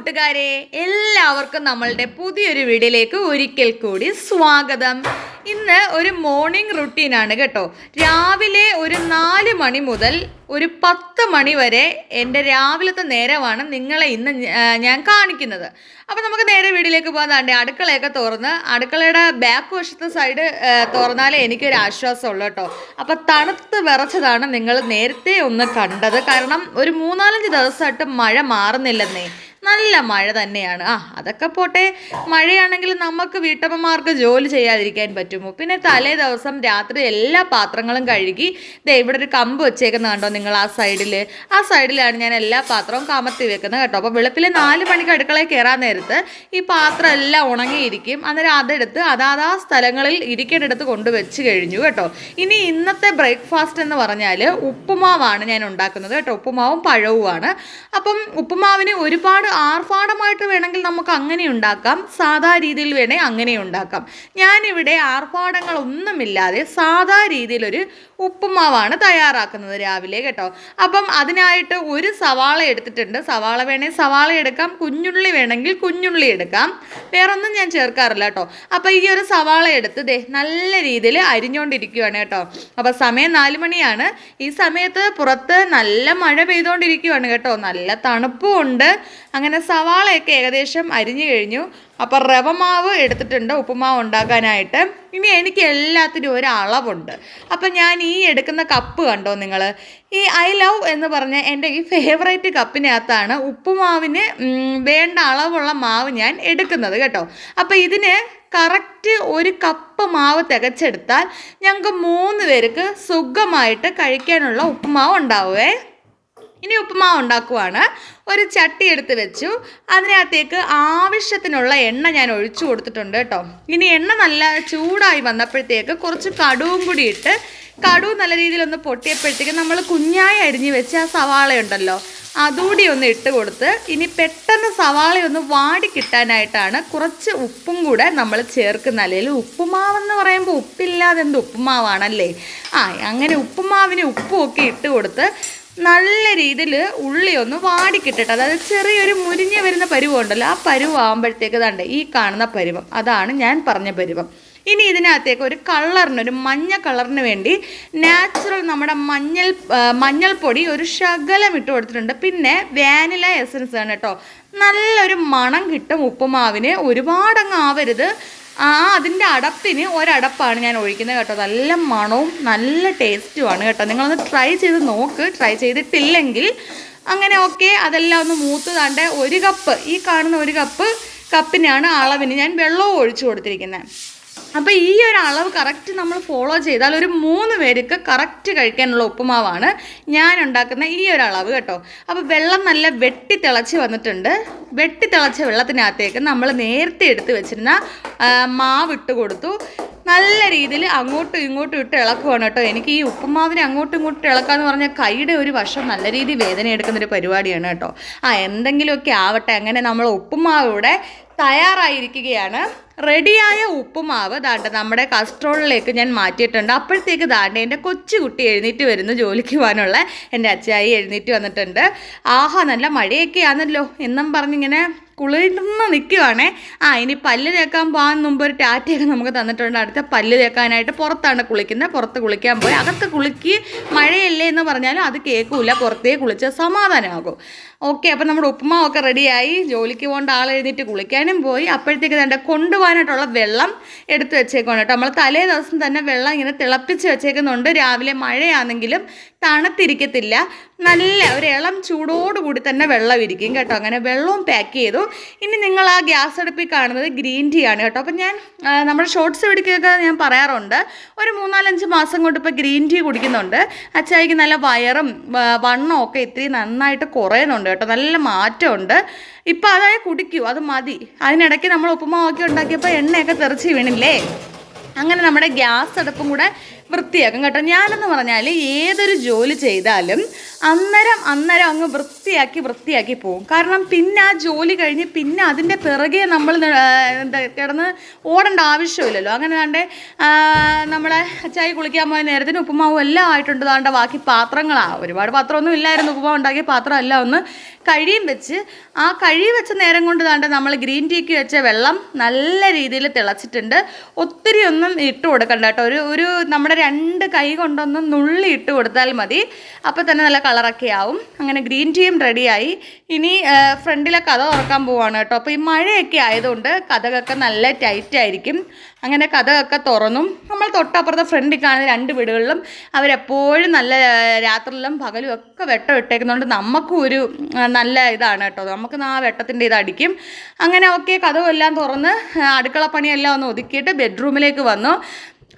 കൂട്ടുകാരെ എല്ലാവർക്കും നമ്മളുടെ പുതിയൊരു വീഡിയോയിലേക്ക് ഒരിക്കൽ കൂടി സ്വാഗതം. ഇന്ന് ഒരു മോർണിംഗ് റുട്ടീനാണ് കേട്ടോ. രാവിലെ ഒരു നാല് മണി മുതൽ ഒരു പത്ത് മണി വരെ എന്റെ രാവിലത്തെ നേരമാണ് നിങ്ങളെ ഇന്ന് ഞാൻ കാണിക്കുന്നത്. അപ്പോൾ നമുക്ക് നേരെ വീട്ടിലേക്ക് പോകാൻ താണ്ടേ അടുക്കളയൊക്കെ തുറന്ന് അടുക്കളയുടെ ബാക്ക് വശത്തെ സൈഡ് തുറന്നാലേ എനിക്കൊരു ആശ്വാസമുള്ളൂ കേട്ടോ. അപ്പോൾ തണുത്ത് വിറച്ചതാണ് നിങ്ങൾ നേരത്തെ ഒന്ന് കണ്ടത്. കാരണം ഒരു മൂന്നാലഞ്ച് ദിവസമായിട്ട് മഴ മാറുന്നില്ലെന്നേ. നല്ല മഴ തന്നെയാണ്. ആ അതൊക്കെ പോട്ടെ. മഴയാണെങ്കിൽ നമുക്ക് വീട്ടമ്മമാർക്ക് ജോലി ചെയ്യാതിരിക്കാൻ പറ്റുമോ? പിന്നെ തലേ ദിവസം രാത്രി എല്ലാ പാത്രങ്ങളും കഴുകി ദേ ഇവിടെ ഒരു കമ്പ് വെച്ചേക്കുന്ന കണ്ടോ നിങ്ങൾ ആ സൈഡിൽ ആ സൈഡിലാണ് ഞാൻ എല്ലാ പാത്രവും കമത്തി വെക്കുന്നത് കേട്ടോ. അപ്പോൾ വെളുപ്പിൽ നാല് മണിക്ക് അടുക്കളയിൽ കയറാൻ നേരത്ത് ഈ പാത്രം എല്ലാം ഉണങ്ങിയിരിക്കും. അന്നേരം അതെടുത്ത് അതാത് ആ സ്ഥലങ്ങളിൽ ഇരിക്കേണ്ടിടത്ത് കൊണ്ടുവച്ച് കഴിഞ്ഞു കേട്ടോ. ഇനി ഇന്നത്തെ ബ്രേക്ക്ഫാസ്റ്റ് എന്ന് പറഞ്ഞാൽ ഉപ്പുമാവാണ് ഞാൻ ഉണ്ടാക്കുന്നത് കേട്ടോ. ഉപ്പുമാവും പഴവുമാണ്. അപ്പം ഉപ്പുമാവിന് ഒരുപാട് ആർഭാടമായിട്ട് വേണമെങ്കിൽ നമുക്ക് അങ്ങനെ ഉണ്ടാക്കാം. സാധാ രീതിയിൽ വേണേൽ അങ്ങനെ ഉണ്ടാക്കാം. ഞാനിവിടെ ആർഭാടങ്ങളൊന്നുമില്ലാതെ സാധാ രീതിയിലൊരു ഉപ്പുമാവാണ് തയ്യാറാക്കുന്നത് രാവിലെ കേട്ടോ. അപ്പം അതിനായിട്ട് ഒരു സവാള എടുത്തിട്ടുണ്ട്. സവാള വേണേൽ സവാള എടുക്കാം. കുഞ്ഞുള്ളി വേണമെങ്കിൽ കുഞ്ഞുള്ളി എടുക്കാം. വേറൊന്നും ഞാൻ ചേർക്കാറില്ല കേട്ടോ. അപ്പം ഈ ഒരു സവാള എടുത്ത് ദേ നല്ല രീതിയിൽ അരിഞ്ഞുകൊണ്ടിരിക്കുകയാണ് കേട്ടോ. അപ്പം സമയം നാല് മണിയാണ്. ഈ സമയത്ത് പുറത്ത് നല്ല മഴ പെയ്തുകൊണ്ടിരിക്കുകയാണ് കേട്ടോ. നല്ല തണുപ്പും ഉണ്ട്. അങ്ങനെ സവാളയൊക്കെ ഏകദേശം അരിഞ്ഞു കഴിഞ്ഞു. അപ്പം റവമാവ് എടുത്തിട്ടുണ്ട് ഉപ്പുമാവ് ഉണ്ടാക്കാനായിട്ട്. ഇനി എനിക്ക് എല്ലാത്തിനും ഒരു അളവുണ്ട്. അപ്പം ഞാൻ ഈ എടുക്കുന്ന കപ്പ് കണ്ടോ നിങ്ങൾ ഈ ഐ ലവ് എന്ന് പറഞ്ഞ എന്റെ ഈ ഫേവറേറ്റ് കപ്പിനകത്താണ് ഉപ്പുമാവിന് വേണ്ട അളവുള്ള മാവ് ഞാൻ എടുക്കുന്നത് കേട്ടോ. അപ്പം ഇതിന് കറക്റ്റ് ഒരു കപ്പ് മാവ് തികച്ചെടുത്താൽ ഞങ്ങൾക്ക് മൂന്ന് പേർക്ക് സുഖമായിട്ട് കഴിക്കാനുള്ള ഉപ്പുമാവ് ഉണ്ടാവുമേ ഇനി ഉപ്പുമാവ് ഉണ്ടാക്കുവാണ്. ഒരു ചട്ടി എടുത്ത് വെച്ചു. അതിനകത്തേക്ക് ആവശ്യത്തിനുള്ള എണ്ണ ഞാൻ ഒഴിച്ചു കൊടുത്തിട്ടുണ്ട് കേട്ടോ. ഇനി എണ്ണ നല്ല ചൂടായി വന്നപ്പോഴത്തേക്ക് കുറച്ച് കടുവും കൂടി ഇട്ട് കടു നല്ല രീതിയിൽ ഒന്ന് പൊട്ടിയപ്പോഴത്തേക്ക് നമ്മൾ കുഞ്ഞായി അരിഞ്ഞ് വെച്ച ആ സവാള ഉണ്ടല്ലോ അതുകൂടി ഒന്ന് ഇട്ട് കൊടുത്ത് ഇനി പെട്ടെന്ന് സവാള ഒന്ന് വാടി കിട്ടാനായിട്ടാണ് കുറച്ച് ഉപ്പും കൂടെ നമ്മൾ ചേർക്കുന്ന അല്ലെങ്കിൽ ഉപ്പുമാവെന്ന് പറയുമ്പോൾ ഉപ്പില്ലാതെ എന്ത് ഉപ്പുമാവാണല്ലേ? ആ അങ്ങനെ ഉപ്പുമാവിന് ഉപ്പുമൊക്കെ ഇട്ട് കൊടുത്ത് നല്ല രീതിയിൽ ഉള്ളി ഒന്ന് വാടിക്കിട്ടിട്ട് അതായത് ചെറിയൊരു മുരിഞ്ഞ് വരുന്ന പരുവം ഉണ്ടല്ലോ ആ പരുവാകുമ്പോഴത്തേക്ക് ദാണ്ട് ഈ കാണുന്ന പരുവം. അതാണ് ഞാൻ പറഞ്ഞ പരുവം. ഇനി ഇതിനകത്തേക്ക് ഒരു കളറിന് ഒരു മഞ്ഞ കളറിന് വേണ്ടി നാച്ചുറൽ നമ്മുടെ മഞ്ഞൾ മഞ്ഞൾപ്പൊടി ഒരു ശകലം ഇട്ട് കൊടുത്തിട്ടുണ്ട്. പിന്നെ വാനില എസൻസ് ആണ് കേട്ടോ. നല്ലൊരു മണം കിട്ടും ഉപ്പുമാവിന്. ഒരുപാടങ്ങ് ആവരുത്. ആ അതിന്റെ അടപ്പിന് ഒരടപ്പാണ് ഞാൻ ഒഴിക്കുന്നത് കേട്ടോ. നല്ല മണവും നല്ല ടേസ്റ്റുമാണ് കേട്ടോ. നിങ്ങളൊന്ന് ട്രൈ ചെയ്ത് നോക്ക്. ട്രൈ ചെയ്തിട്ടില്ലെങ്കിൽ അങ്ങനെ ഓക്കെ അതെല്ലാം ഒന്ന് മൂത്ത് താണ്ട് ഒരു കപ്പ് ഈ കാണുന്ന ഒരു കപ്പ് കപ്പിനാണ് അളവിന് ഞാൻ വെള്ളവും ഒഴിച്ചു കൊടുത്തിരിക്കുന്നത് അപ്പോൾ ഈ ഒരു അളവ് കറക്റ്റ് നമ്മൾ ഫോളോ ചെയ്താൽ ഒരു മൂന്ന് പേർക്ക് കറക്റ്റ് കഴിക്കാനുള്ള ഉപ്പുമാവാണ് ഞാൻ ഉണ്ടാക്കുന്ന ഈ ഒരു അളവ് കേട്ടോ. അപ്പോൾ വെള്ളം നല്ല വെട്ടി തിളച്ച് വന്നിട്ടുണ്ട്. വെട്ടി തിളച്ച വെള്ളത്തിനകത്തേക്ക് നമ്മൾ നേരത്തെ എടുത്ത് വെച്ചിരുന്ന മാവ് ഇട്ട് കൊടുത്തു. നല്ല രീതിയിൽ അങ്ങോട്ടും ഇങ്ങോട്ടും ഇട്ട് ഇളക്കുവാണ് കേട്ടോ. എനിക്ക് ഈ ഉപ്പുമാവിനെ അങ്ങോട്ടും ഇങ്ങോട്ടും ഇളക്കാന്ന് പറഞ്ഞാൽ കൈയുടെ ഒരു വശം നല്ല രീതിയിൽ വേദന എടുക്കുന്നൊരു പരിപാടിയാണ് കേട്ടോ. ആ എന്തെങ്കിലുമൊക്കെ ആവട്ടെ അങ്ങനെ നമ്മൾ ഉപ്പുമാവ് ഇവിടെ തയ്യാറായിരിക്കുകയാണ്. റെഡിയായ ഉപ്പുമാവ് ദാണ്ട നമ്മുടെ കസ്ട്രോളിലേക്ക് ഞാൻ മാറ്റിയിട്ടുണ്ട്. അപ്പോഴത്തേക്ക് ദാണ്ട എന്റെ കൊച്ചുകുട്ടി എഴുന്നേറ്റ് വരുന്നു ജോലിക്ക് പോകാനുള്ള. എന്റെ അച്ചായി എഴുന്നേറ്റ് വന്നിട്ടുണ്ട്. ആഹാ നല്ല മഴയൊക്കെ ആണല്ലോ എന്നും പറഞ്ഞിങ്ങനെ കുളിർന്ന് നിൽക്കുവാണേ ആ ഇനി പല്ല് തേക്കാൻ പോകാൻ മുമ്പ് ഒരു ടാറ്റയൊക്കെ നമുക്ക് തന്നിട്ടുണ്ട്. അടുത്ത പല്ല് തേക്കാനായിട്ട് പുറത്താണ് കുളിക്കുന്നത്. പുറത്ത് കുളിക്കാൻ പോയി. അകത്ത് കുളിക്ക് മഴയല്ലേ എന്ന് പറഞ്ഞാലും അത് കേൾക്കൂല. പുറത്തേ കുളിച്ച് സമാധാനമാകും. ഓക്കെ അപ്പം നമ്മുടെ ഉപ്പുമാവൊക്കെ റെഡിയായി. ജോലിക്ക് പോകേണ്ട ആൾ എഴുന്നേറ്റ് കുളിക്കാനും പോയി. അപ്പോഴത്തേക്ക് തന്നെ കൊണ്ടുപോകാനായിട്ടുള്ള വെള്ളം എടുത്ത് വെച്ചേക്കാണ് കേട്ടോ. നമ്മൾ തലേ ദിവസം തന്നെ വെള്ളം ഇങ്ങനെ തിളപ്പിച്ച് വെച്ചേക്കുന്നുണ്ട്. രാവിലെ മഴയാണെങ്കിലും തണുത്തിരിക്കത്തില്ല. നല്ല ഒരു ഇളം ചൂടോടുകൂടി തന്നെ വെള്ളം ഇരിക്കും കേട്ടോ. അങ്ങനെ വെള്ളവും പാക്ക് ചെയ്തു. ഇനി നിങ്ങൾ ആ ഗ്യാസ് അടുപ്പിൽ കാണുന്നത് ഗ്രീൻ ടീ ആണ് കേട്ടോ. അപ്പം ഞാൻ നമ്മുടെ ഷോർട്സ് പിടിക്കൊക്കെ ഞാൻ പറയാറുണ്ട്. ഒരു മൂന്നാലഞ്ച് മാസം കൊണ്ട് ഇപ്പോൾ ഗ്രീൻ ടീ കുടിക്കുന്നുണ്ട്. അച്ചായിക്ക് നല്ല വയറും വണ്ണവും ഒക്കെ ഇത്തിരി നന്നായിട്ട് കുറയുന്നുണ്ട് കേട്ടോ. നല്ല മാറ്റമുണ്ട്. ഇപ്പം അതായത് കുടിക്കൂ അത് മതി. അതിനിടയ്ക്ക് നമ്മൾ ഉപ്പുമാവൊക്കെ ഉണ്ടാക്കിയപ്പോൾ എണ്ണയൊക്കെ തെറിച്ച് വീണില്ലേ? അങ്ങനെ നമ്മുടെ ഗ്യാസ് അടുപ്പും കൂടെ വൃത്തിയാക്കും കേട്ടോ. ഞാനെന്ന് പറഞ്ഞാൽ ഏതൊരു ജോലി ചെയ്താലും അന്നേരം അന്നേരം അങ്ങ് വൃത്തിയാക്കി വൃത്തിയാക്കി പോകും കാരണം പിന്നെ ആ ജോലി കഴിഞ്ഞ് പിന്നെ അതിന്റെ പിറകെ നമ്മൾ കിടന്ന് ഓടേണ്ട ആവശ്യമില്ലല്ലോ. അങ്ങനെ താണ്ടെ നമ്മളെ ചായ കുളിക്കാൻ പോയ നേരത്തിന് ഉപ്പുമാവും എല്ലാം ആയിട്ടുണ്ട് താണ്ട ബാക്കി പാത്രങ്ങളാണ് ഒരുപാട് പാത്രമൊന്നും ഇല്ലായിരുന്നു. ഉപ്പുമാവ് ഉണ്ടാക്കിയ പാത്രം എല്ലാം ഒന്ന് കഴിയും വെച്ച്. ആ കഴി വെച്ച നേരം കൊണ്ട് താണ്ട നമ്മൾ ഗ്രീൻ ടീക്ക് വെച്ച വെള്ളം നല്ല രീതിയിൽ തിളച്ചിട്ടുണ്ട്. ഒത്തിരി ഒന്നും ഇട്ട് കൊടുക്കണ്ട കേട്ടോ. ഒരു ഒരു നമ്മുടെ രണ്ട് കൈ കൊണ്ടൊന്ന് നുള്ളി ഇട്ട് കൊടുത്താൽ മതി. അപ്പോൾ തന്നെ നല്ല കളറൊക്കെ ആവും. അങ്ങനെ ഗ്രീൻ ടീയും റെഡിയായി ഇനി ഫ്രണ്ടിലെ കഥ തുറക്കാൻ പോവാണ് കേട്ടോ. അപ്പോൾ ഈ മഴയൊക്കെ ആയതുകൊണ്ട് കഥകൊക്കെ നല്ല ടൈറ്റ് ആയിരിക്കും. അങ്ങനെ കഥകൊക്കെ തുറന്നും. നമ്മൾ തൊട്ടപ്പുറത്തെ ഫ്രണ്ടിൽ കാണുന്ന രണ്ട് വീടുകളിലും അവരെപ്പോഴും നല്ല രാത്രിയിലും പകലും ഒക്കെ വെട്ടം ഇട്ടേക്കുന്നതുകൊണ്ട് നമുക്കും ഒരു നല്ല ഇതാണ് കേട്ടോ. നമുക്ക് ആ വെട്ടത്തിന്റെ ഇത് അടിക്കും. അങ്ങനെ ഓക്കെ കഥവും എല്ലാം തുറന്ന് അടുക്കള പണിയെല്ലാം ഒന്ന് ഒതുക്കിയിട്ട് ബെഡ്റൂമിലേക്ക് വന്നു.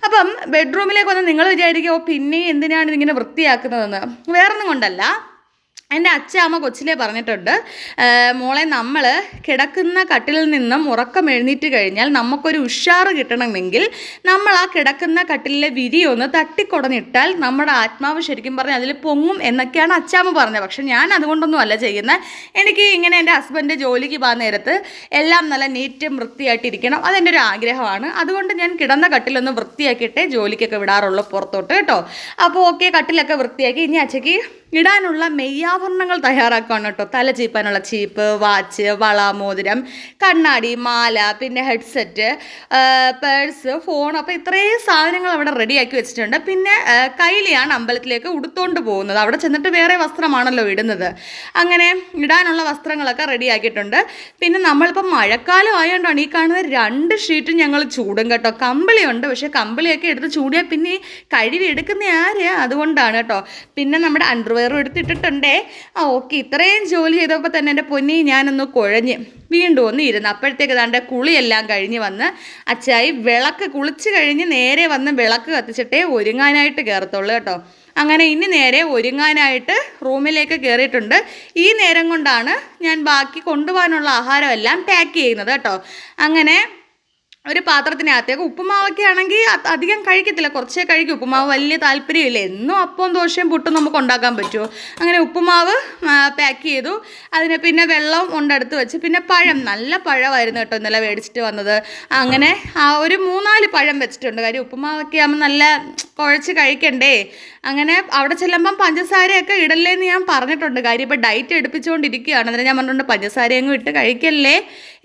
അപ്പം ബെഡ്റൂമിലേക്ക് വന്ന് നിങ്ങൾ വിചാരിക്കും ഓ പിന്നെ എന്തിനാണ് ഇതിങ്ങനെ വൃത്തിയാക്കുന്നതെന്ന്? വേറൊന്നും കൊണ്ടല്ല. എന്റെ അച്ഛാമ്മ കൊച്ചിലെ പറഞ്ഞിട്ടുണ്ട് മോളെ നമ്മൾ കിടക്കുന്ന കട്ടിലിൽ നിന്നും ഉറക്കം എഴുന്നേറ്റ് കഴിഞ്ഞാൽ നമുക്കൊരു ഉഷാറ് കിട്ടണമെങ്കിൽ നമ്മൾ ആ കിടക്കുന്ന കട്ടിലിലെ വിരി ഒന്ന് തട്ടിക്കുടഞ്ഞിട്ടാൽ നമ്മുടെ ആത്മാവ് ശരിക്കും പറഞ്ഞാൽ അതിൽ പൊങ്ങും എന്നൊക്കെയാണ് അച്ഛാമ്മ പറഞ്ഞത്. പക്ഷെ ഞാൻ അതുകൊണ്ടൊന്നും അല്ല ചെയ്യുന്നത്. എനിക്ക് ഇങ്ങനെ എന്റെ ഹസ്ബൻഡ് ജോലിക്ക് പോകുന്ന നേരത്ത് എല്ലാം നല്ല നീറ്റും വൃത്തിയായിട്ടിരിക്കണം അതെന്റെ ഒരു ആഗ്രഹമാണ്. അതുകൊണ്ട് ഞാൻ കിടന്ന കട്ടിലൊന്ന് വൃത്തിയാക്കിയിട്ടേ ജോലിക്കൊക്കെ വിടാറുള്ളൂ പുറത്തോട്ട് കേട്ടോ. അപ്പോൾ ഓക്കെ കട്ടിലൊക്കെ വൃത്തിയാക്കി. ഇനി അച്ഛയ്ക്ക് ഇടാനുള്ള മെയ്യാഭരണങ്ങൾ തയ്യാറാക്കുകയാണ് കേട്ടോ. തല ചീപ്പാനുള്ള ചീപ്പ് വാച്ച് വള മോതിരം കണ്ണാടി മാല പിന്നെ ഹെഡ്സെറ്റ് പേഴ്സ് ഫോൺ അപ്പോൾ ഇത്രയും സാധനങ്ങൾ അവിടെ റെഡിയാക്കി വെച്ചിട്ടുണ്ട്. പിന്നെ കൈലിയാണ് അമ്പലത്തിലേക്ക് ഉടുത്തോണ്ട് പോകുന്നത്. അവിടെ ചെന്നിട്ട് വേറെ വസ്ത്രമാണല്ലോ ഇടുന്നത്. അങ്ങനെ ഇടാനുള്ള വസ്ത്രങ്ങളൊക്കെ റെഡിയാക്കിയിട്ടുണ്ട് പിന്നെ നമ്മളിപ്പോൾ മഴക്കാലം ആയതുകൊണ്ടാണ് ഈ കാണുന്ന രണ്ട് ഷീറ്റും ഞങ്ങൾ ചൂടും കേട്ടോ. കമ്പിളിയുണ്ട് പക്ഷേ കമ്പിളിയൊക്കെ എടുത്ത് ചൂടിയാൽ പിന്നെ കഴുകി എടുക്കുന്ന ആരെയാണ് അതുകൊണ്ടാണ് കേട്ടോ. പിന്നെ നമ്മുടെ അണ്ടർവെയറും എടുത്തിട്ടിട്ടുണ്ടേ ആ ഓക്കെ. ഇത്രയും ജോലി ചെയ്തപ്പോൾ തന്നെ എന്റെ പൊന്നി ഞാനൊന്ന് കുഴഞ്ഞ്. വീണ്ടും ഒന്ന് ഇരുന്ന് അപ്പോഴത്തേക്ക് താണ്ട കുളിയെല്ലാം കഴിഞ്ഞ് വന്ന് അച്ചായി വിളക്ക് കുളിച്ച് കഴിഞ്ഞ് നേരെ വന്ന് വിളക്ക് കത്തിച്ചിട്ടേ ഒരുങ്ങാനായിട്ട് കയറത്തുള്ളൂ കേട്ടോ. അങ്ങനെ ഇനി നേരെ ഒരുങ്ങാനായിട്ട് റൂമിലേക്ക് കയറിയിട്ടുണ്ട്. ഈ നേരം കൊണ്ടാണ് ഞാൻ ബാക്കി കൊണ്ടുപോകാനുള്ള ആഹാരമെല്ലാം പാക്ക് ചെയ്യുന്നത് കേട്ടോ. അങ്ങനെ ഒരു പാത്രത്തിനകത്തേക്ക് ഉപ്പുമാവൊക്കെ ആണെങ്കിൽ അധികം കഴിക്കത്തില്ല. കുറച്ചേ കഴിക്കും. ഉപ്പുമാവ് വലിയ താല്പര്യമില്ല. എന്നും അപ്പവും ദോശയും പുട്ടും നമുക്ക് ഉണ്ടാക്കാൻ പറ്റുമോ? അങ്ങനെ ഉപ്പുമാവ് പാക്ക് ചെയ്തു. അതിന് പിന്നെ വെള്ളം ഉണ്ടെടുത്ത് വെച്ച് പിന്നെ പഴം. നല്ല പഴമായിരുന്നു കേട്ടോ ഇന്നലെ മേടിച്ചിട്ട് വന്നത്. അങ്ങനെ ആ ഒരു മൂന്നാൽ പഴം വെച്ചിട്ടുണ്ട്. കാര്യം ഉപ്പുമാവൊക്കെ ആകുമ്പോൾ നല്ല കുഴച്ച് കഴിക്കണ്ടേ? അങ്ങനെ അവിടെ ചെല്ലുമ്പം പഞ്ചസാരയൊക്കെ ഇടല്ലേന്ന് ഞാൻ പറഞ്ഞിട്ടുണ്ട്. കാര്യം ഇപ്പോൾ ഡയറ്റ് എടുപ്പിച്ചുകൊണ്ടിരിക്കുകയാണ്. അന്നേരം ഞാൻ പറഞ്ഞിട്ടുണ്ട് പഞ്ചസാരയങ്ങ് ഇട്ട് കഴിക്കല്ലേ?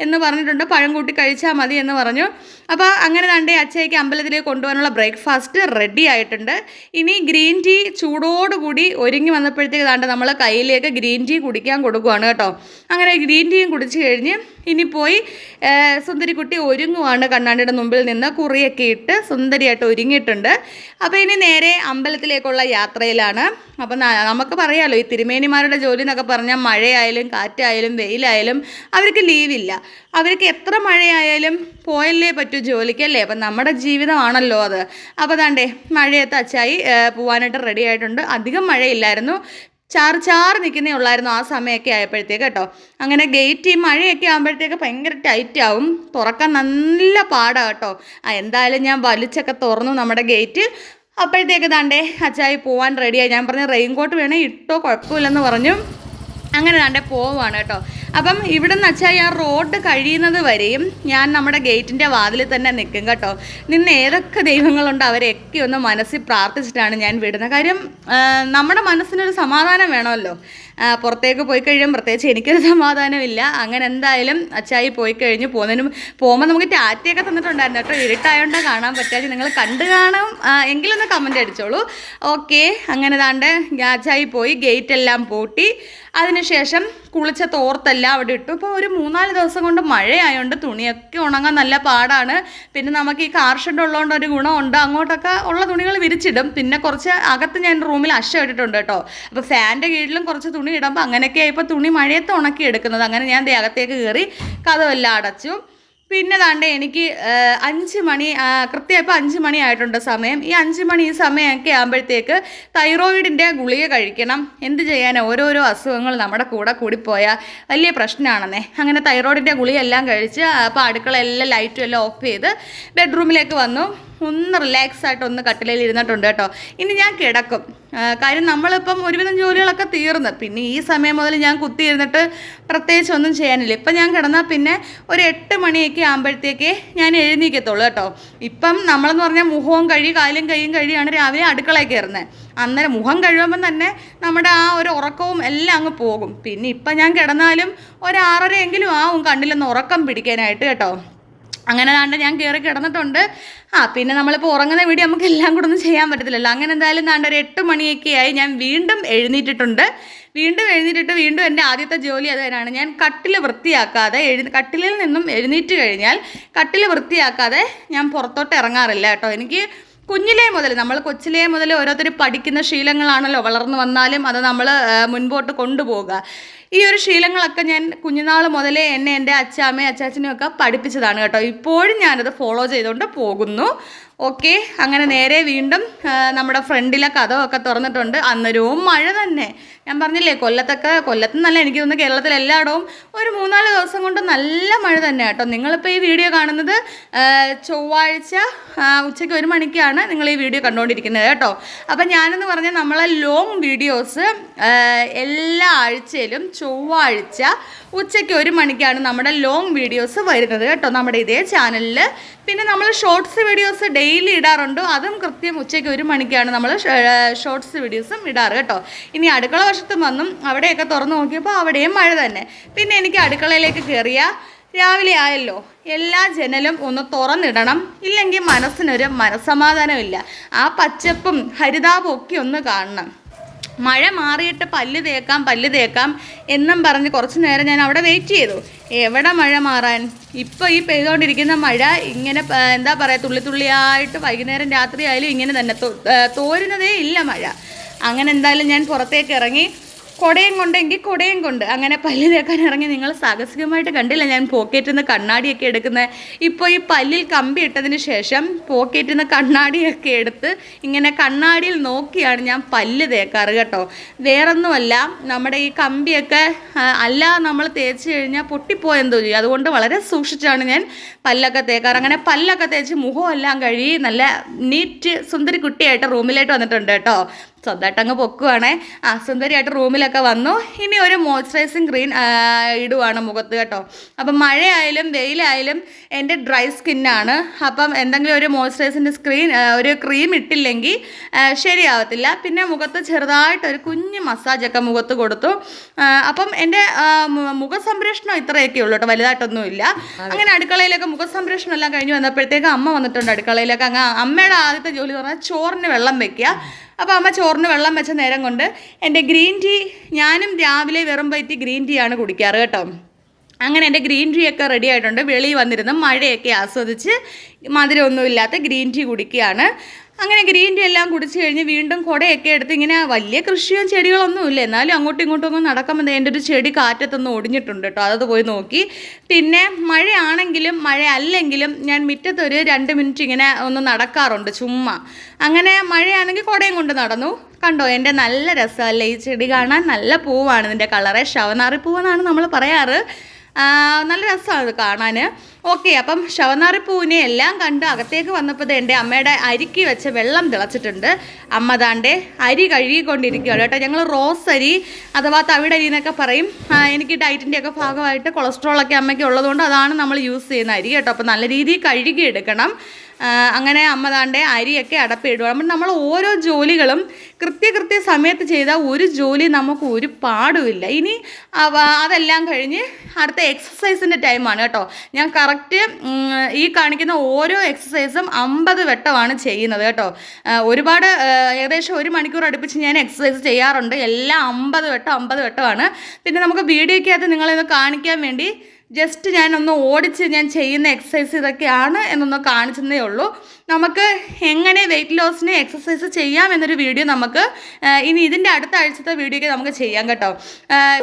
എന്ന് പറഞ്ഞിട്ടുണ്ട്. പഴം കൂട്ടി കഴിച്ചാൽ മതി എന്ന് പറഞ്ഞു. അപ്പോൾ അങ്ങനെ തണ്ടേ അച്ഛയ്ക്ക് അമ്പലത്തിലേക്ക് കൊണ്ടുപോകാനുള്ള ബ്രേക്ക്ഫാസ്റ്റ് റെഡി ആയിട്ടുണ്ട്. ഇനി ഗ്രീൻ ടീ ചൂടോടുകൂടി ഒരുങ്ങി വന്നപ്പോഴത്തേക്ക് താണ്ട് നമ്മൾ കയ്യിലേക്ക് ഗ്രീൻ ടീ കുടിക്കാൻ കൊടുക്കുവാണ് കേട്ടോ. അങ്ങനെ ഗ്രീൻ ടീയും കുടിച്ച് കഴിഞ്ഞ് ഇനി പോയി സുന്ദരിക്കുട്ടി ഒരുങ്ങുവാണ് കണ്ണാടിയുടെ മുമ്പിൽ നിന്ന്. കുറിയൊക്കെ ഇട്ട് സുന്ദരിയായിട്ട് ഒരുങ്ങിയിട്ടുണ്ട്. അപ്പോൾ ഇനി നേരെ അമ്പലത്തിലേക്കുള്ള യാത്രയിലാണ്. അപ്പം നമുക്ക് പറയാമല്ലോ ഈ തിരുമേനിമാരുടെ ജോലി എന്നൊക്കെ പറഞ്ഞാൽ മഴയായാലും കാറ്റായാലും വെയിലായാലും അവർക്ക് ലീവില്ല. അവർക്ക് എത്ര മഴയായാലും പോയല്ലേ പറ്റൂ ജോലിക്കല്ലേ അപ്പം നമ്മുടെ ജീവിതമാണല്ലോ അത്. അപ്പോൾ താണ്ടേ മഴയത്ത് അച്ചായി പോവാനായിട്ട് റെഡി ആയിട്ടുണ്ട്. അധികം മഴയില്ലായിരുന്നു. ചാർ ചാർ നിൽക്കുന്നേ ഉള്ളായിരുന്നു ആ സമയമൊക്കെ ആയപ്പോഴത്തേക്ക് കേട്ടോ. അങ്ങനെ ഗേറ്റ് ഈ മഴയൊക്കെ ആകുമ്പോഴത്തേക്ക് ഭയങ്കര ടൈറ്റ് ആവും. തുറക്കാൻ നല്ല പാടാണ് കേട്ടോ. എന്തായാലും ഞാൻ വലിച്ചൊക്കെ തുറന്നു നമ്മുടെ ഗേറ്റ് അപ്പോഴത്തേക്ക് താണ്ടേ അച്ചായി പോവാൻ റെഡിയായി ഞാൻ പറഞ്ഞു റെയിൻ കോട്ട് വേണേൽ ഇട്ടോ കുഴപ്പമില്ലെന്ന് പറഞ്ഞു. അങ്ങനെ താണ്ടെ പോവാണ് കേട്ടോ. അപ്പം ഇവിടെ നിന്ന് വെച്ചാൽ ആ റോഡ് കഴിയുന്നത് വരെയും ഞാൻ നമ്മുടെ ഗേറ്റിന്റെ വാതിൽ തന്നെ നിൽക്കും കേട്ടോ. നിന്ന് ഏതൊക്കെ ദൈവങ്ങളുണ്ട് അവരെയൊക്കെ ഒന്ന് മനസ്സിൽ പ്രാർത്ഥിച്ചിട്ടാണ് ഞാൻ വിടുന്നത്. കാര്യം നമ്മുടെ മനസ്സിനൊരു സമാധാനം വേണമല്ലോ. പുറത്തേക്ക് പോയി കഴിയുമ്പോൾ പ്രത്യേകിച്ച് എനിക്കൊരു സമാധാനമില്ല. അങ്ങനെ എന്തായാലും അച്ചായി പോയി കഴിഞ്ഞ് പോകുന്നതിന് പോകുമ്പോൾ നമുക്ക് ടാറ്റയൊക്കെ തന്നിട്ടുണ്ടായിരുന്നു. കേട്ടോ ഇരുട്ടായോണ്ട് കാണാൻ പറ്റാതെ നിങ്ങൾ കണ്ടു കാണാം. എങ്കിലൊന്ന് കമന്റ് അടിച്ചോളൂ. ഓക്കെ അങ്ങനെ താണ്ട് അച്ചായി പോയി ഗേറ്റ് എല്ലാം പൂട്ടി. അതിനുശേഷം കുളിച്ച തോർത്തെല്ലാം അവിടെ ഇട്ടു. ഇപ്പോൾ ഒരു മൂന്നാൽ ദിവസം കൊണ്ട് മഴയായതുകൊണ്ട് തുണിയൊക്കെ ഉണങ്ങാൻ നല്ല പാടാണ്. പിന്നെ നമുക്ക് ഈ കാർ ഉള്ളതുകൊണ്ട് ഒരു ഗുണമുണ്ട്. അങ്ങോട്ടൊക്കെ ഉള്ള തുണികൾ വിരിച്ചിടും. പിന്നെ കുറച്ച് അകത്ത് ഞാൻ റൂമിൽ അശ ഇട്ടിട്ടുണ്ട് കേട്ടോ. അപ്പോൾ ഫാന്റെ കീഴിലും കുറച്ച് തുണി ഇടുമ്പോൾ അങ്ങനെയൊക്കെ ഇപ്പോൾ തുണി മഴയത്ത് ഉണക്കി എടുക്കുന്നത്. അങ്ങനെ ഞാൻ ദേഹത്തേക്ക് കയറി കഥവെല്ലാം അടച്ചു. പിന്നെ താണ്ട് എനിക്ക് അഞ്ച് മണി കൃത്യമായിപ്പോൾ അഞ്ച് മണി ആയിട്ടുണ്ട് സമയം. ഈ അഞ്ച് മണി ഈ സമയമൊക്കെ ആകുമ്പോഴത്തേക്ക് തൈറോയിഡിന്റെ ഗുളിക കഴിക്കണം. എന്ത് ചെയ്യാൻ ഓരോരോ അസുഖങ്ങൾ നമ്മുടെ കൂടെ കൂടിപ്പോയാൽ വലിയ പ്രശ്നമാണെന്നേ. അങ്ങനെ തൈറോയിഡിന്റെ ഗുളിക എല്ലാം കഴിച്ച് അപ്പോൾ അടുക്കളയെല്ലാം ലൈറ്റും എല്ലാം ഓഫ് ചെയ്ത് ബെഡ്റൂമിലേക്ക് വന്നു. ഒന്ന് റിലാക്സ് ആയിട്ട് ഒന്ന് കട്ടിലയിൽ ഇരുന്നിട്ടുണ്ട് കേട്ടോ. ഇനി ഞാൻ കിടക്കും. കാര്യം നമ്മളിപ്പം ഒരുവിധം ജോലികളൊക്കെ തീർന്ന്. പിന്നെ ഈ സമയം മുതൽ ഞാൻ കുത്തിയിരുന്നിട്ട് പ്രത്യേകിച്ച് ഒന്നും ചെയ്യാനില്ല. ഇപ്പം ഞാൻ കിടന്നാൽ പിന്നെ ഒരു എട്ട് മണിയൊക്കെ ആകുമ്പോഴത്തേക്ക് ഞാൻ എഴുന്നേക്കത്തുള്ളൂ കേട്ടോ. ഇപ്പം നമ്മളെന്ന് പറഞ്ഞാൽ മുഖവും കഴി കാലും കൈയും കഴിയാണ് രാവിലെ അടുക്കളയിൽ കയറുന്നത് അന്നേരം മുഖം കഴിയുമ്പം തന്നെ നമ്മുടെ ആ ഒരു ഉറക്കവും എല്ലാം അങ്ങ് പോകും. പിന്നെ ഇപ്പം ഞാൻ കിടന്നാലും ഒരു ആറരയെങ്കിലും ആവും കണ്ണിലൊന്ന് ഉറക്കം പിടിക്കാനായിട്ട് കേട്ടോ. അങ്ങനെ താണ്ട് ഞാൻ കയറി കിടന്നിട്ടുണ്ട്. ആ പിന്നെ നമ്മളിപ്പോൾ ഉറങ്ങുന്ന വീഡിയോ നമുക്ക് എല്ലാം കൂടെ ഒന്നും ചെയ്യാൻ പറ്റത്തില്ലല്ലോ. അങ്ങനെ എന്തായാലും താണ്ട് ഒരു എട്ട് മണിയൊക്കെ ആയി ഞാൻ വീണ്ടും എഴുന്നേറ്റിട്ടുണ്ട്. വീണ്ടും എഴുന്നേറ്റിട്ട് വീണ്ടും എന്റെ ആദ്യത്തെ ജോലി അത് തന്നെയാണ് ഞാൻ കട്ടിൽ വൃത്തിയാക്കാതെ എഴു കട്ടിലിൽ നിന്നും എഴുന്നേറ്റ് കഴിഞ്ഞാൽ കട്ടിൽ വൃത്തിയാക്കാതെ ഞാൻ പുറത്തോട്ട് ഇറങ്ങാറില്ല കേട്ടോ. എനിക്ക് കുഞ്ഞിലേ മുതൽ നമ്മൾ കൊച്ചിലേ മുതൽ ഓരോരുത്തർ പഠിക്കുന്ന ശീലങ്ങളാണല്ലോ വളർന്നു വന്നാലും അത് നമ്മൾ മുൻപോട്ട് കൊണ്ടുപോകുക ഈ ഒരു ശീലങ്ങളൊക്കെ ഞാൻ കുഞ്ഞുനാൾ മുതലേ എന്നെ എന്റെ അച്ഛാമ്മയും അച്ചാച്ചനും ഒക്കെ പഠിപ്പിച്ചതാണ് കേട്ടോ. ഇപ്പോഴും ഞാനത് ഫോളോ ചെയ്തുകൊണ്ട് പോകുന്നു. ഓക്കെ അങ്ങനെ നേരെ വീണ്ടും നമ്മുടെ ഫ്രണ്ടിലെ കഥമൊക്കെ തുറന്നിട്ടുണ്ട്. അന്നേരവും മഴ തന്നെ. ഞാൻ പറഞ്ഞില്ലേ കൊല്ലത്തൊക്കെ കൊല്ലത്ത് നല്ല എനിക്ക് തോന്നുന്നു കേരളത്തിൽ എല്ലായിടവും ഒരു മൂന്നാൽ ദിവസം കൊണ്ട് നല്ല മഴ തന്നെ കേട്ടോ. നിങ്ങളിപ്പോൾ ഈ വീഡിയോ കാണുന്നത് ചൊവ്വാഴ്ച ഉച്ചയ്ക്ക് ഒരു മണിക്കാണ് നിങ്ങൾ ഈ വീഡിയോ കണ്ടുകൊണ്ടിരിക്കുന്നത് കേട്ടോ. അപ്പം ഞാനെന്ന് പറഞ്ഞാൽ നമ്മളെ ലോങ് വീഡിയോസ് എല്ലാ ആഴ്ചയിലും ചൊവ്വാഴ്ച ഉച്ചയ്ക്ക് ഒരു മണിക്കാണ് നമ്മുടെ ലോങ് വീഡിയോസ് വരുന്നത് കേട്ടോ നമ്മുടെ ഇതേ ചാനലിൽ പിന്നെ നമ്മൾ ഷോർട്സ് വീഡിയോസ് ഡെയിലി ഇടാറുണ്ട്. അതും കൃത്യം ഉച്ചയ്ക്ക് ഒരു മണിക്കാണ് നമ്മൾ ഷോർട്സ് വീഡിയോസും ഇടാറ് കേട്ടോ. ഇനി അടുക്കള വശത്തും വന്നും അവിടെയൊക്കെ തുറന്നു നോക്കിയപ്പോൾ അവിടെയും മഴ തന്നെ. പിന്നെ എനിക്ക് അടുക്കളയിലേക്ക് കയറിയ രാവിലെ ആയല്ലോ. എല്ലാ ജനലും ഒന്ന് തുറന്നിടണം. ഇല്ലെങ്കിൽ മനസ്സിനൊരു മനസ്സമാധാനമില്ല. ആ പച്ചപ്പും ഹരിതാപവും ഒക്കെ ഒന്ന് കാണണം. മഴ മാറിയിട്ട് പല്ല് തേക്കാം പല്ല് തേക്കാം എന്നും പറഞ്ഞ് കുറച്ച് നേരം ഞാൻ അവിടെ വെയിറ്റ് ചെയ്തു. എവിടെ മഴ മാറാൻ? ഇപ്പോൾ ഈ പെയ്തുകൊണ്ടിരിക്കുന്ന മഴ ഇങ്ങനെ എന്താ പറയുക തുള്ളി തുള്ളിയായിട്ട് വൈകുന്നേരം രാത്രി ആയാലും ഇങ്ങനെ തന്നെ. തോരുന്നതേ ഇല്ല മഴ. അങ്ങനെ എന്തായാലും ഞാൻ പുറത്തേക്ക് ഇറങ്ങി. കുടയും കൊണ്ടെങ്കിൽ കുടയും കൊണ്ട്. അങ്ങനെ പല്ല് തേക്കാൻ ഇറങ്ങി നിങ്ങൾ സാഹസികമായിട്ട് കണ്ടില്ല. ഞാൻ പോക്കറ്റിൽ നിന്ന് കണ്ണാടിയൊക്കെ എടുക്കുന്നത് ഇപ്പോൾ ഈ പല്ലിൽ കമ്പി ഇട്ടതിന് ശേഷം പോക്കറ്റിൽ നിന്ന് കണ്ണാടിയൊക്കെ എടുത്ത് ഇങ്ങനെ കണ്ണാടിയിൽ നോക്കിയാണ് ഞാൻ പല്ല് തേക്കാറ് കേട്ടോ. വേറൊന്നുമല്ല നമ്മുടെ ഈ കമ്പിയൊക്കെ അല്ല നമ്മൾ തേച്ച് കഴിഞ്ഞാൽ പൊട്ടിപ്പോയെന്തോ ചെയ്യും. അതുകൊണ്ട് വളരെ സൂക്ഷിച്ചാണ് ഞാൻ പല്ലൊക്കെ തേക്കാറ്. അങ്ങനെ പല്ലൊക്കെ തേച്ച് മുഖമെല്ലാം കഴുകി നല്ല നീറ്റ് സുന്ദരി കുട്ടിയായിട്ട് റൂമിലേക്ക് വന്നിട്ടുണ്ട് കേട്ടോ. സ്വന്തമായിട്ട് അങ്ങ് പൊക്കുവാണേ. ആ സുന്ദരിയായിട്ട് റൂമിലൊക്കെ വന്നു. ഇനി ഒരു മോയ്സ്ചറൈസിങ് ക്രീൻ ഇടുവാണ് മുഖത്ത് കേട്ടോ. അപ്പം മഴയായാലും വെയിലായാലും എന്റെ ഡ്രൈ സ്കിന്നാണ്. അപ്പം എന്തെങ്കിലും ഒരു മോയ്സ്ചറൈസിന്റെ സ്ക്രീൻ ഒരു ക്രീം ഇട്ടില്ലെങ്കിൽ ശരിയാവത്തില്ല. പിന്നെ മുഖത്ത് ചെറുതായിട്ട് ഒരു കുഞ്ഞ് മസാജൊക്കെ മുഖത്ത് കൊടുത്തു. അപ്പം എന്റെ മുഖസംരക്ഷണം മു- മുഖ സംരക്ഷണം ഇത്രയൊക്കെ ഉള്ളൂ കേട്ടോ. വലുതായിട്ടൊന്നുമില്ല. അങ്ങനെ അടുക്കളയിലൊക്കെ മുഖ സംരക്ഷണം എല്ലാം കഴിഞ്ഞ് വന്നപ്പോഴത്തേക്ക് അമ്മ വന്നിട്ടുണ്ട് അടുക്കളയിലൊക്കെ. അങ്ങ് അമ്മയുടെ ആദ്യത്തെ ജോലി എന്ന് പറഞ്ഞാൽ ചോറിന് വെള്ളം വെക്കുക. അപ്പോൾ അമ്മ ചോറിന് വെള്ളം വെച്ച നേരം കൊണ്ട് എന്റെ ഗ്രീൻ ടീ ഞാനും രാവിലെ വെറും പറ്റി ഗ്രീൻ ടീ ആണ് കുടിക്കാറ് കേട്ടോ. അങ്ങനെ എന്റെ ഗ്രീൻ ടീ ഒക്കെ റെഡി ആയിട്ടുണ്ട്. വെളിയിൽ വന്നിരുന്ന് മഴയൊക്കെ ആസ്വദിച്ച് മധുരമൊന്നുമില്ലാത്ത ഗ്രീൻ ടീ കുടിക്കുകയാണ്. അങ്ങനെ ഗ്രീൻ ടീ എല്ലാം കുടിച്ച് കഴിഞ്ഞ് വീണ്ടും കുടയൊക്കെ എടുത്ത് ഇങ്ങനെ വലിയ കൃഷിയോ ചെടികളൊന്നുമില്ല. എന്നാലും അങ്ങോട്ടും ഇങ്ങോട്ടും ഒന്നും നടക്കുമ്പോൾ എന്റെ ഒരു ചെടി കാറ്റത്തൊന്ന് ഒടിഞ്ഞിട്ടുണ്ട് കേട്ടോ. അതത് പോയി നോക്കി. പിന്നെ മഴയാണെങ്കിലും മഴ അല്ലെങ്കിലും ഞാൻ മുറ്റത്തൊരു രണ്ട് മിനിറ്റ് ഇങ്ങനെ ഒന്ന് നടക്കാറുണ്ട് ചുമ്മാ. അങ്ങനെ മഴയാണെങ്കിൽ കുടയും കൊണ്ട് നടന്നു. കണ്ടോ എന്റെ നല്ല രസമല്ലേ ഈ ചെടി കാണാൻ? നല്ല പൂവാണ് ഇതിന്റെ കളറ്. ശവനാറി പൂവെന്നാണ് നമ്മൾ പറയാറ്. നല്ല രസമാണ് കാണാൻ ഓക്കെ അപ്പം ശവനാറി പൂവിനെ എല്ലാം കണ്ട് അകത്തേക്ക് വന്നപ്പോൾ എന്റെ അമ്മയുടെ അരിക്ക് വെച്ച വെള്ളം തിളച്ചിട്ടുണ്ട്. അമ്മ താണ്ടെ അരി കഴുകിക്കൊണ്ടിരിക്കുകയാണ് കേട്ടോ. ഞങ്ങൾ റോസ് അരി അഥവാ തവിടരി എന്നൊക്കെ പറയും. എനിക്ക് ഡയറ്റിന്റെയൊക്കെ ഭാഗമായിട്ട് കൊളസ്ട്രോളൊക്കെ അമ്മയ്ക്ക് ഉള്ളതുകൊണ്ട് അതാണ് നമ്മൾ യൂസ് ചെയ്യുന്ന അരി കേട്ടോ. അപ്പോൾ നല്ല രീതിയിൽ കഴുകി എടുക്കണം ആ, അങ്ങനെ അമ്മ താണ്ടെ അരിയൊക്കെ അടപ്പിടുക അപ്പം നമ്മൾ ഓരോ ജോലികളും കൃത്യകൃത്യ കൃത്യ സമയത്ത് ചെയ്താൽ ഒരു ജോലി നമുക്ക് ഒരു പാടുമില്ല. ഇനി അതെല്ലാം കഴിഞ്ഞ് അടുത്ത എക്സസൈസിന്റെ ടൈമാണ് കേട്ടോ. ഞാൻ കറക്റ്റ് ഈ കാണിക്കുന്ന ഓരോ എക്സസൈസും അമ്പത് വട്ടമാണ് ചെയ്യുന്നത് കേട്ടോ. ഒരുപാട് ഏകദേശം ഒരു മണിക്കൂർ അടുപ്പിച്ച് ഞാൻ എക്സസൈസ് ചെയ്യാറുണ്ട്. എല്ലാം അമ്പത് വട്ടം അമ്പത് വട്ടമാണ്. പിന്നെ നമുക്ക് വീഡിയോയ്ക്കകത്ത് നിങ്ങളിത് കാണിക്കാൻ വേണ്ടി ജസ്റ്റ് ഞാൻ ഒന്ന് ഓടിച്ച് ഞാൻ ചെയ്യുന്ന എക്സസൈസ് ഇതൊക്കെയാണ് എന്നൊന്ന് കാണിച്ചതേ ഉള്ളൂ. നമുക്ക് എങ്ങനെ വെയിറ്റ് ലോസിന് എക്സസൈസ് ചെയ്യാം എന്നൊരു വീഡിയോ നമുക്ക് ഇനി ഇതിന്റെ അടുത്ത ആഴ്ചത്തെ വീഡിയോയ്ക്ക് നമുക്ക് ചെയ്യാം കേട്ടോ.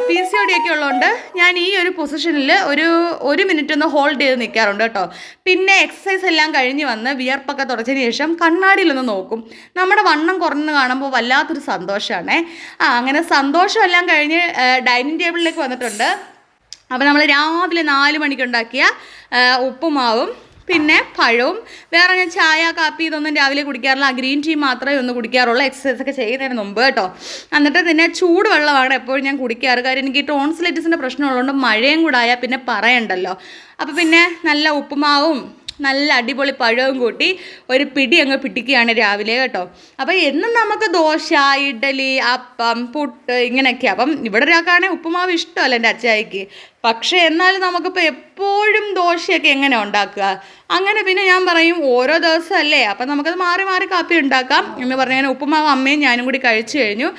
പി സി ഒ ഡി ഒക്കെ ഉള്ളതുകൊണ്ട് ഞാൻ ഈ ഒരു പൊസിഷനിൽ ഒരു ഒരു മിനിറ്റ് ഒന്ന് ഹോൾഡ് ചെയ്ത് നിൽക്കാറുണ്ട് കേട്ടോ. പിന്നെ എക്സസൈസ് എല്ലാം കഴിഞ്ഞ് വന്ന് വിയർപ്പൊക്കെ തുടച്ചതിന് ശേഷം കണ്ണാടിയിലൊന്ന് നോക്കും. നമ്മുടെ വണ്ണം കുറഞ്ഞ് കാണുമ്പോൾ വല്ലാത്തൊരു സന്തോഷമാണേ ആ അങ്ങനെ സന്തോഷമെല്ലാം കഴിഞ്ഞ് ഡൈനിങ് ടേബിളിലേക്ക് വന്നിട്ടുണ്ട്. അപ്പോൾ നമ്മൾ രാവിലെ നാല് മണിക്ക് ഉണ്ടാക്കിയ ഉപ്പുമാവും പിന്നെ പഴവും. വേറെ ഞാൻ ചായ കാപ്പി ഇതൊന്നും രാവിലെ കുടിക്കാറില്ല. ഗ്രീൻ ടീ മാത്രമേ ഒന്ന് കുടിക്കാറുള്ളൂ. എക്സസൈസ് ഒക്കെ ചെയ്യുന്നതിന് മുമ്പ് കേട്ടോ. എന്നിട്ട് പിന്നെ ചൂട് വെള്ളമാണ് എപ്പോഴും ഞാൻ കുടിക്കാറ്. കാര്യം എനിക്ക് ടോൺസിലൈറ്റിസിന്റെ പ്രശ്നമുള്ളതുകൊണ്ട് മഴയും കൂടായാൽ പിന്നെ പറയണ്ടല്ലോ. അപ്പോൾ പിന്നെ നല്ല ഉപ്പുമാവും നല്ല അടിപൊളി പഴവും കൂട്ടി ഒരു പിടി അങ്ങ് പിടിക്കുകയാണ് രാവിലെ കേട്ടോ. അപ്പോൾ എന്നും നമുക്ക് ദോശ ഇഡലി അപ്പം പുട്ട് ഇങ്ങനെയൊക്കെ. അപ്പം ഇവിടെ ഒരാൾക്കാണെങ്കിൽ ഉപ്പുമാവ് ഇഷ്ടമല്ല എന്റെ അച്ചായിക്ക്. പക്ഷേ എന്നാലും നമുക്കിപ്പോൾ എപ്പോഴും ദോശയൊക്കെ എങ്ങനെ ഉണ്ടാക്കുക? അങ്ങനെ പിന്നെ ഞാൻ പറയും ഓരോ ദിവസം അല്ലേ അപ്പം നമുക്കത് മാറി മാറി കാപ്പി ഉണ്ടാക്കാം എന്ന് പറഞ്ഞാൽ ഉപ്പുമാവ് അമ്മയും ഞാനും കൂടി കഴിച്ചു കഴിഞ്ഞു.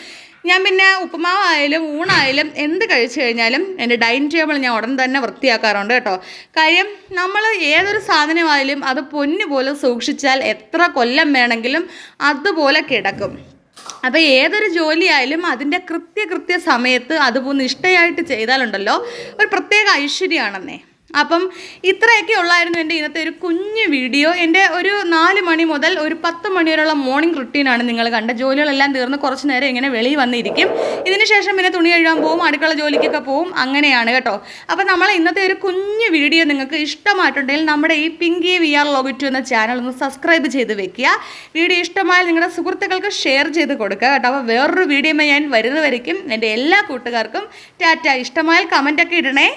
ഞാൻ പിന്നെ ഉപ്പുമാവായാലും ഊണായാലും എന്ത് കഴിച്ചു കഴിഞ്ഞാലും എന്റെ ഡൈനിങ് ടേബിൾ ഞാൻ ഉടൻ തന്നെ വൃത്തിയാക്കാറുണ്ട് കേട്ടോ. കാര്യം നമ്മൾ ഏതൊരു സാധനമായാലും അത് പൊന്നു പോലെ സൂക്ഷിച്ചാൽ എത്ര കൊല്ലം വേണമെങ്കിലും അതുപോലെ കിടക്കും. അപ്പോൾ ഏതൊരു ജോലിയായാലും അതിന്റെ കൃത്യ കൃത്യ സമയത്ത് അതുപോലെ നിഷ്ഠയായിട്ട് ചെയ്താലുണ്ടല്ലോ. ഒരു പ്രത്യേക ഐശ്വര്യമാണെന്നേ. അപ്പം ഇത്രയൊക്കെ ഉള്ളായിരുന്നു എന്റെ ഇന്നത്തെ ഒരു കുഞ്ഞു വീഡിയോ. എന്റെ ഒരു നാല് മണി മുതൽ ഒരു പത്ത് മണി വരെയുള്ള മോർണിംഗ് റുട്ടീനാണ് നിങ്ങൾ കണ്ട. ജോലികളെല്ലാം തീർന്ന് കുറച്ച് നേരം ഇങ്ങനെ വെളിയിൽ വന്നിരിക്കും. ഇതിന് ശേഷം പിന്നെ തുണി കഴുകാൻ പോവും അടുക്കള ജോലിക്കൊക്കെ പോവും. അങ്ങനെയാണ് കേട്ടോ. അപ്പം നമ്മളെ ഇന്നത്തെ ഒരു കുഞ്ഞു വീഡിയോ നിങ്ങൾക്ക് ഇഷ്ടമായിട്ടുണ്ടെങ്കിൽ നമ്മുടെ ഈ പിങ്കി വി ആർ ലോഗിറ്റു എന്ന ചാനൽ ഒന്ന് സബ്സ്ക്രൈബ് ചെയ്ത് വെക്കുക. വീഡിയോ ഇഷ്ടമായാൽ നിങ്ങളുടെ സുഹൃത്തുക്കൾക്ക് ഷെയർ ചെയ്ത് കൊടുക്കുക കേട്ടോ. അപ്പോൾ വേറൊരു വീഡിയോ ഞാൻ വരുന്നവരേക്കും എന്റെ എല്ലാ കൂട്ടുകാർക്കും ടാറ്റ. ഇഷ്ടമായാൽ കമന്റൊക്കെ ഇടണേ.